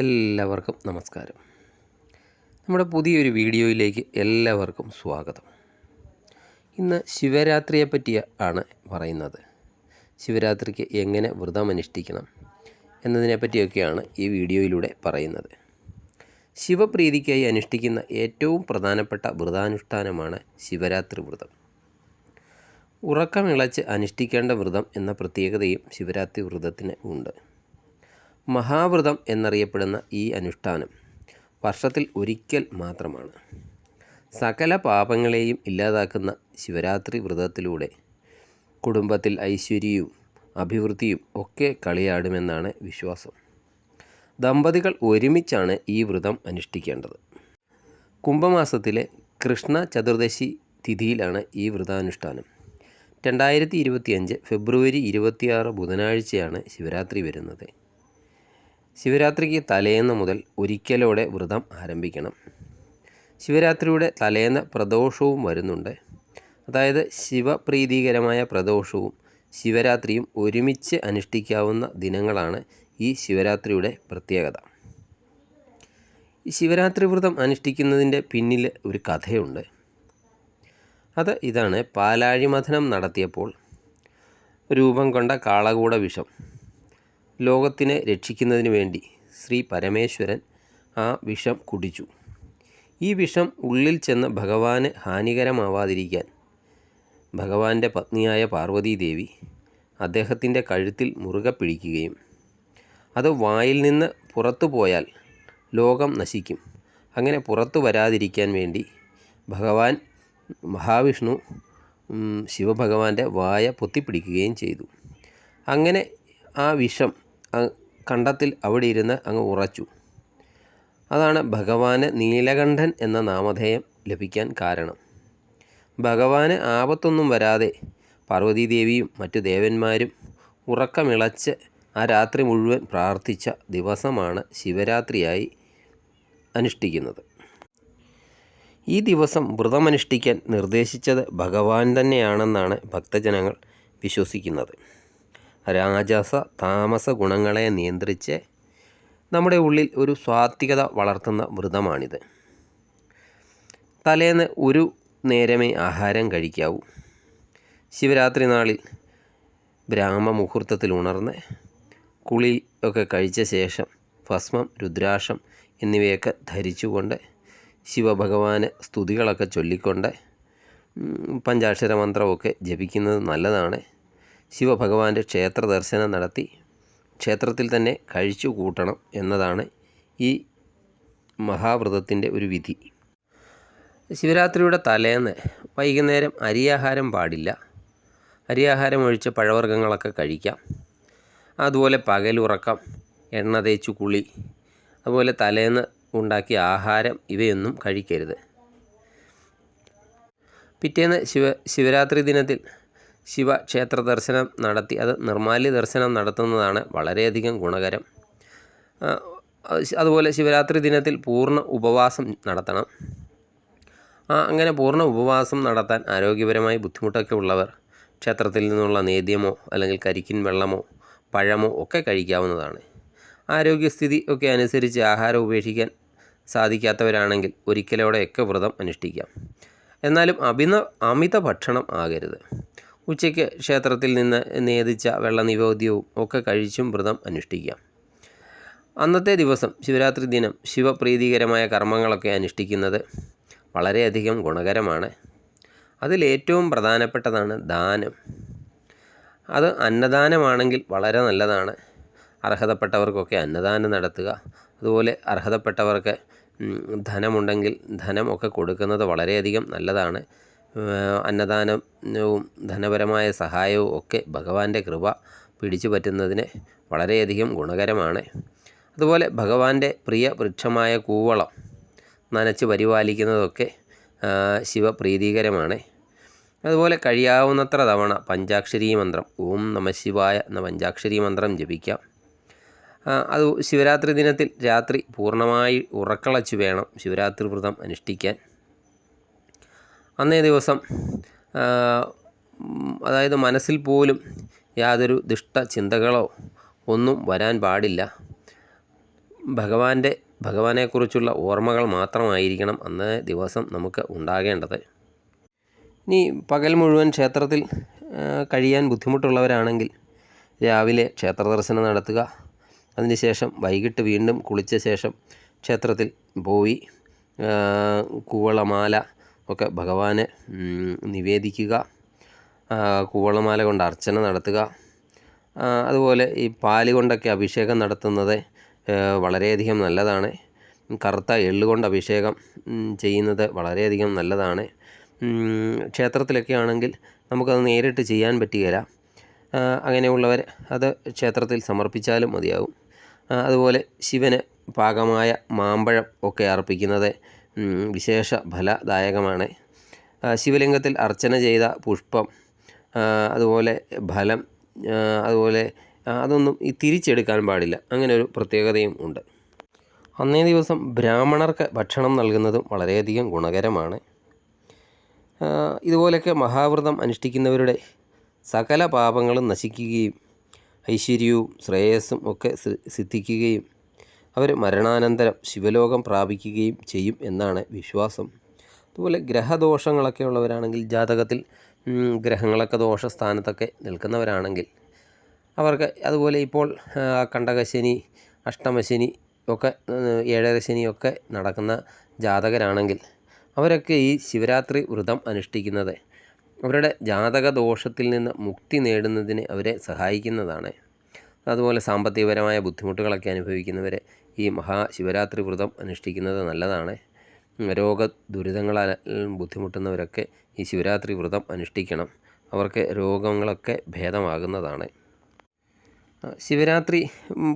എല്ലാവർക്കും നമസ്കാരം. നമ്മുടെ പുതിയൊരു വീഡിയോയിലേക്ക് എല്ലാവർക്കും സ്വാഗതം. ഇന്ന് ശിവരാത്രിയെ പറ്റിയ ആണ് പറയുന്നത്. ശിവരാത്രിക്ക് എങ്ങനെ വ്രതം അനുഷ്ഠിക്കണം എന്നതിനെ പറ്റിയൊക്കെയാണ് ഈ വീഡിയോയിലൂടെ പറയുന്നത്. ശിവപ്രീതിക്കായി അനുഷ്ഠിക്കുന്ന ഏറ്റവും പ്രധാനപ്പെട്ട വ്രതാനുഷ്ഠാനമാണ് ശിവരാത്രി വ്രതം. ഉറക്കമിളച്ച് അനുഷ്ഠിക്കേണ്ട വ്രതം എന്ന പ്രത്യേകതയും ശിവരാത്രി വ്രതത്തിന് ഉണ്ട്. മഹാവ്രതം എന്നറിയപ്പെടുന്ന ഈ അനുഷ്ഠാനം വർഷത്തിൽ ഒരിക്കൽ മാത്രമാണ്. സകല പാപങ്ങളെയും ഇല്ലാതാക്കുന്ന ശിവരാത്രി വ്രതത്തിലൂടെ കുടുംബത്തിൽ ഐശ്വര്യവും അഭിവൃദ്ധിയും ഒക്കെ കളിയാടുമെന്നാണ് വിശ്വാസം. ദമ്പതികൾ ഒരുമിച്ചാണ് ഈ വ്രതം അനുഷ്ഠിക്കേണ്ടത്. കുംഭമാസത്തിലെ കൃഷ്ണ ചതുർദശി തിഥിയിലാണ് ഈ വ്രതാനുഷ്ഠാനം. രണ്ടായിരത്തി ഇരുപത്തിയഞ്ച് ഫെബ്രുവരി ഇരുപത്തിയാറ് ബുധനാഴ്ചയാണ് ശിവരാത്രി വരുന്നത്. ശിവരാത്രിക്ക് തലേന്ന് മുതൽ ഒരിക്കലോടെ വ്രതം ആരംഭിക്കണം. ശിവരാത്രിയുടെ തലേന്ന് പ്രദോഷവും വരുന്നുണ്ട്. അതായത് ശിവപ്രീതികരമായ പ്രദോഷവും ശിവരാത്രിയും ഒരുമിച്ച് അനുഷ്ഠിക്കാവുന്ന ദിനങ്ങളാണ് ഈ ശിവരാത്രിയുടെ പ്രത്യേകത. ഈ ശിവരാത്രി വ്രതം അനുഷ്ഠിക്കുന്നതിന്റെ പിന്നിൽ ഒരു കഥയുണ്ട്. അത് ഇതാണ്. പാലാഴിമഥനം നടത്തിയപ്പോൾ രൂപം കൊണ്ട കാളകൂട വിഷം. ലോകത്തിനെ രക്ഷിക്കുന്നതിന് വേണ്ടി ശ്രീ പരമേശ്വരൻ ആ വിഷം കുടിച്ചു. ഈ വിഷം ഉള്ളിൽ ചെന്ന് ഭഗവാന് ഹാനികരമാവാതിരിക്കാൻ ഭഗവാന്റെ പത്നിയായ പാർവതീദേവി അദ്ദേഹത്തിന്റെ കഴുത്തിൽ മുറുകെ പിടിക്കുകയും അത് വായിൽ നിന്ന് പുറത്തു പോയാൽ ലോകം നശിക്കും. അങ്ങനെ പുറത്തു വരാതിരിക്കാൻ വേണ്ടി ഭഗവാൻ മഹാവിഷ്ണു ശിവഭഗവാന്റെ വായ പൊത്തിപ്പിടിക്കുകയും ചെയ്തു. അങ്ങനെ ആ വിഷം കണ്ടത്തിൽ അവിടെ ഇരുന്ന് അങ്ങ് ഉറച്ചു. അതാണ് ഭഗവാന് നീലകണ്ഠൻ എന്ന നാമധേയം ലഭിക്കാൻ കാരണം. ഭഗവാന് ആപത്തൊന്നും വരാതെ പാർവതീദേവിയും മറ്റു ദേവന്മാരും ഉറക്കമിളച്ച് ആ രാത്രി മുഴുവൻ പ്രാർത്ഥിച്ച ദിവസമാണ് ശിവരാത്രിയായി അനുഷ്ഠിക്കുന്നത്. ഈ ദിവസം വ്രതമനുഷ്ഠിക്കാൻ നിർദ്ദേശിച്ചത് ഭഗവാൻ തന്നെയാണെന്നാണ് ഭക്തജനങ്ങൾ വിശ്വസിക്കുന്നത്. രാജസ താമസ ഗുണങ്ങളെ നിയന്ത്രിച്ച് നമ്മുടെ ഉള്ളിൽ ഒരു സ്വാത്വികത വളർത്തുന്ന വ്രതമാണിത്. തലേന്ന് ഒരു നേരമേ ആഹാരം കഴിക്കാവൂ. ശിവരാത്രി നാളിൽ ബ്രാഹ്മമുഹൂർത്തത്തിൽ ഉണർന്ന് കുളി ഒക്കെ കഴിച്ച ശേഷം ഭസ്മം രുദ്രാക്ഷം എന്നിവയൊക്കെ ധരിച്ചുകൊണ്ട് ശിവഭഗവാന് സ്തുതികളൊക്കെ ചൊല്ലിക്കൊണ്ട് പഞ്ചാക്ഷര മന്ത്രമൊക്കെ ജപിക്കുന്നത് നല്ലതാണ്. ശിവഭഗവാന്റെ ക്ഷേത്ര ദർശനം നടത്തി ക്ഷേത്രത്തിൽ തന്നെ കഴിച്ചു കൂട്ടണം എന്നതാണ് ഈ മഹാവ്രതത്തിന്റെ ഒരു വിധി. ശിവരാത്രിയുടെ തലേന്ന് വൈകുന്നേരം അരിയാഹാരം പാടില്ല. അരിയാഹാരം ഒഴിച്ച് പഴവർഗങ്ങളൊക്കെ കഴിക്കാം. അതുപോലെ പകലുറക്കം എണ്ണ തേച്ചു കുളി അതുപോലെ തലേന്ന് ഉണ്ടാക്കിയ ആഹാരം ഇവയൊന്നും കഴിക്കരുത്. പിറ്റേന്ന് ശിവ ശിവരാത്രി ദിനത്തിൽ ശിവക്ഷേത്ര ദർശനം നടത്തി അത് നിർമാല്യ ദർശനം നടത്തുന്നതാണ് വളരെയധികം ഗുണകരം. അതുപോലെ ശിവരാത്രി ദിനത്തിൽ പൂർണ ഉപവാസം നടത്തണം. അങ്ങനെ പൂർണ ഉപവാസം നടത്താൻ ആരോഗ്യപരമായി ബുദ്ധിമുട്ടൊക്കെ ഉള്ളവർ ക്ഷേത്രത്തിൽ നിന്നുള്ള നേദ്യമോ അല്ലെങ്കിൽ കരിക്കിൻ വെള്ളമോ പഴമോ ഒക്കെ കഴിക്കാവുന്നതാണ്. ആരോഗ്യസ്ഥിതി ഒക്കെ അനുസരിച്ച് ആഹാരം ഉപേക്ഷിക്കാൻ സാധിക്കാത്തവരാണെങ്കിൽ ഒരിക്കലോടെയൊക്കെ വ്രതം അനുഷ്ഠിക്കാം. എന്നാലും അമിത അമിത ഭക്ഷണം ആകരുത്. ഉച്ചയ്ക്ക് ക്ഷേത്രത്തിൽ നിന്ന് നേദിച്ച വെള്ളനിവേദ്യവും ഒക്കെ കഴിച്ചും വ്രതം അനുഷ്ഠിക്കാം. അന്നത്തെ ദിവസം ശിവരാത്രി ദിനം ശിവപ്രീതികരമായ കർമ്മങ്ങളൊക്കെ അനുഷ്ഠിക്കുന്നത് വളരെയധികം ഗുണകരമാണ്. അതിലേറ്റവും പ്രധാനപ്പെട്ടതാണ് ദാനം. അത് അന്നദാനമാണെങ്കിൽ വളരെ നല്ലതാണ്. അർഹതപ്പെട്ടവർക്കൊക്കെ അന്നദാനം നടത്തുക. അതുപോലെ അർഹതപ്പെട്ടവർക്ക് ധനമുണ്ടെങ്കിൽ ധനമൊക്കെ കൊടുക്കുന്നത് വളരെയധികം നല്ലതാണ്. അന്നദാനവും ധനപരമായ സഹായവും ഒക്കെ ഭഗവാന്റെ കൃപ പിടിച്ചു പറ്റുന്നതിന് വളരെയധികം ഗുണകരമാണ്. അതുപോലെ ഭഗവാന്റെ പ്രിയ വൃക്ഷമായ കൂവളം നനച്ച് പരിപാലിക്കുന്നതൊക്കെ ശിവപ്രീതികരമാണ്. അതുപോലെ കഴിയാവുന്നത്ര തവണ പഞ്ചാക്ഷരി മന്ത്രം ഓം നമ ശിവായ എന്ന പഞ്ചാക്ഷരി മന്ത്രം ജപിക്കാം. അത് ശിവരാത്രി ദിനത്തിൽ രാത്രി പൂർണമായി ഉറക്കളച്ച് വേണം ശിവരാത്രി വ്രതം അനുഷ്ഠിക്കാൻ. അന്നേ ദിവസം അതായത് മനസ്സിൽ പോലും യാതൊരു ദുഷ്ട ചിന്തകളോ ഒന്നും വരാൻ പാടില്ല. ഭഗവാന്റെ ഭഗവാനെക്കുറിച്ചുള്ള ഓർമ്മകൾ മാത്രമായിരിക്കണം അന്ന് ദിവസം നമുക്ക് ഉണ്ടാകേണ്ടത്. ഇനി പകൽ മുഴുവൻ ക്ഷേത്രത്തിൽ കഴിയാൻ ബുദ്ധിമുട്ടുള്ളവരാണെങ്കിൽ രാവിലെ ക്ഷേത്ര ദർശനം നടത്തുക. അതിനുശേഷം വൈകിട്ട് വീണ്ടും കുളിച്ച ശേഷം ക്ഷേത്രത്തിൽ പോയി കൂവളമാല ഒക്കെ ഭഗവാനെ നിവേദിക്കുക കൂവളമാല കൊണ്ട് അർച്ചന നടത്തുക. അതുപോലെ ഈ പാൽ കൊണ്ടൊക്കെ അഭിഷേകം നടത്തുന്നത് വളരെയധികം നല്ലതാണ്. കറുത്ത എള്ളുകൊണ്ട് അഭിഷേകം ചെയ്യുന്നത് വളരെയധികം നല്ലതാണ്. ക്ഷേത്രത്തിലൊക്കെ ആണെങ്കിൽ നമുക്കത് നേരിട്ട് ചെയ്യാൻ പറ്റുകയില്ല. അങ്ങനെയുള്ളവർ അത് ക്ഷേത്രത്തിൽ സമർപ്പിച്ചാലും മതിയാകും. അതുപോലെ ശിവന് പാകമായ മാമ്പഴം ഒക്കെ അർപ്പിക്കുന്നത് വിശേഷ ഫലദായകമാണ് ശിവലിംഗത്തിൽ അർച്ചന ചെയ്ത പുഷ്പം അതുപോലെ ഫലം അതുപോലെ അതൊന്നും ഈ തിരിച്ചെടുക്കാൻ പാടില്ല. അങ്ങനെ ഒരു പ്രത്യേകതയും ഉണ്ട്. അന്നേ ദിവസം ബ്രാഹ്മണർക്ക് ഭക്ഷണം നൽകുന്നതും വളരെയധികം ഗുണകരമാണ്. ഇതുപോലെയൊക്കെ മഹാവ്രതം അനുഷ്ഠിക്കുന്നവരുടെ സകല പാപങ്ങളും നശിക്കുകയും ഐശ്വര്യവും ശ്രേയസ്സും ഒക്കെ സിദ്ധിക്കുകയും അവർ മരണാനന്തരം ശിവലോകം പ്രാപിക്കുകയും ചെയ്യും എന്നാണ് വിശ്വാസം. അതുപോലെ ഗ്രഹദോഷങ്ങളൊക്കെ ഉള്ളവരാണെങ്കിൽ ജാതകത്തിൽ ഗ്രഹങ്ങളൊക്കെ ദോഷസ്ഥാനത്തൊക്കെ നിൽക്കുന്നവരാണെങ്കിൽ അവർക്ക് അതുപോലെ ഇപ്പോൾ കണ്ടകശനി അഷ്ടമശനി ഒക്കെ ഏഴര ശനിയൊക്കെ നടക്കുന്ന ജാതകരാണെങ്കിൽ അവരൊക്കെ ഈ ശിവരാത്രി വ്രതം അനുഷ്ഠിക്കുന്നത് അവരുടെ ജാതക ദോഷത്തിൽ നിന്ന് മുക്തി നേടുന്നതിന് അവരെ സഹായിക്കുന്നതാണ്. അതുപോലെ സാമ്പത്തികപരമായ ബുദ്ധിമുട്ടുകളൊക്കെ അനുഭവിക്കുന്നവരെ ഈ മഹാശിവരാത്രി വ്രതം അനുഷ്ഠിക്കുന്നത് നല്ലതാണ്. രോഗ ദുരിതങ്ങളാൽ ബുദ്ധിമുട്ടുന്നവരൊക്കെ ഈ ശിവരാത്രി വ്രതം അനുഷ്ഠിക്കണം. അവർക്ക് രോഗങ്ങളൊക്കെ ഭേദമാകുന്നതാണ്. ശിവരാത്രി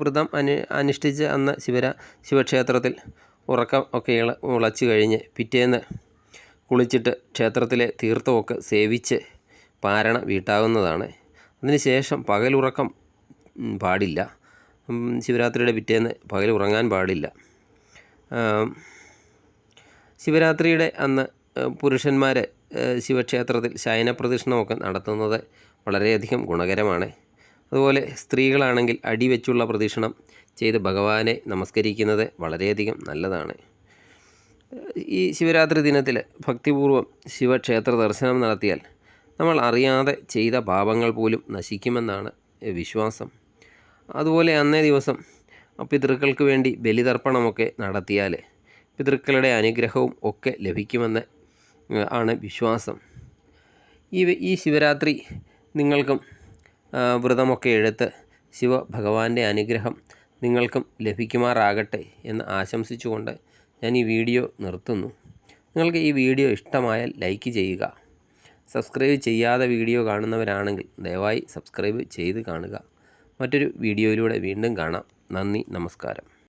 വ്രതം അനു അനുഷ്ഠിച്ച് അന്ന് ശിവരാ ശിവക്ഷേത്രത്തിൽ ഉറക്കം ഒക്കെ ഇള ഉളച്ചു കഴിഞ്ഞ് പിറ്റേന്ന് കുളിച്ചിട്ട് ക്ഷേത്രത്തിലെ തീർത്ഥമൊക്കെ സേവിച്ച് പാരണ വീട്ടാവുന്നതാണ്. അതിനുശേഷം പകലുറക്കം പാടില്ല. ശിവരാത്രിയുടെ പിറ്റേന്ന് പകൽ ഉറങ്ങാൻ പാടില്ല. ശിവരാത്രിയുടെ അന്ന് പുരുഷന്മാർ ശിവക്ഷേത്രത്തിൽ ശയനപ്രദക്ഷിണമൊക്കെ നടത്തുന്നത് വളരെയധികം ഗുണകരമാണ്. അതുപോലെ സ്ത്രീകളാണെങ്കിൽ അടിവെച്ചുള്ള പ്രദക്ഷിണം ചെയ്ത് ഭഗവാനെ നമസ്കരിക്കുന്നത് വളരെയധികം നല്ലതാണ്. ഈ ശിവരാത്രി ദിനത്തിൽ ഭക്തിപൂർവം ശിവക്ഷേത്ര ദർശനം നടത്തിയാൽ നമ്മൾ അറിയാതെ ചെയ്ത പാപങ്ങൾ പോലും നശിക്കുമെന്നാണ് വിശ്വാസം. അതുപോലെ അന്നേ ദിവസം പിതൃക്കൾക്ക് വേണ്ടി ബലിതർപ്പണമൊക്കെ നടത്തിയാൽ പിതൃക്കളുടെ അനുഗ്രഹവും ഒക്കെ ലഭിക്കുമെന്ന് ആണ് വിശ്വാസം. ഈ ഈ ശിവരാത്രി നിങ്ങൾക്കും വ്രതമൊക്കെ എടുത്ത് ശിവഭഗവാന്റെ അനുഗ്രഹം നിങ്ങൾക്കും ലഭിക്കുമാറാകട്ടെ എന്ന് ആശംസിച്ചുകൊണ്ട് ഞാൻ ഈ വീഡിയോ നിർത്തുന്നു. നിങ്ങൾക്ക് ഈ വീഡിയോ ഇഷ്ടമായാൽ ലൈക്ക് ചെയ്യുക. സബ്സ്ക്രൈബ് ചെയ്യാതെ വീഡിയോ കാണുന്നവരാണെങ്കിൽ ദയവായി സബ്സ്ക്രൈബ് ചെയ്ത് കാണുക. മറ്റൊരു വീഡിയോയിലൂടെ വീണ്ടും കാണാം. നന്ദി നമസ്കാരം.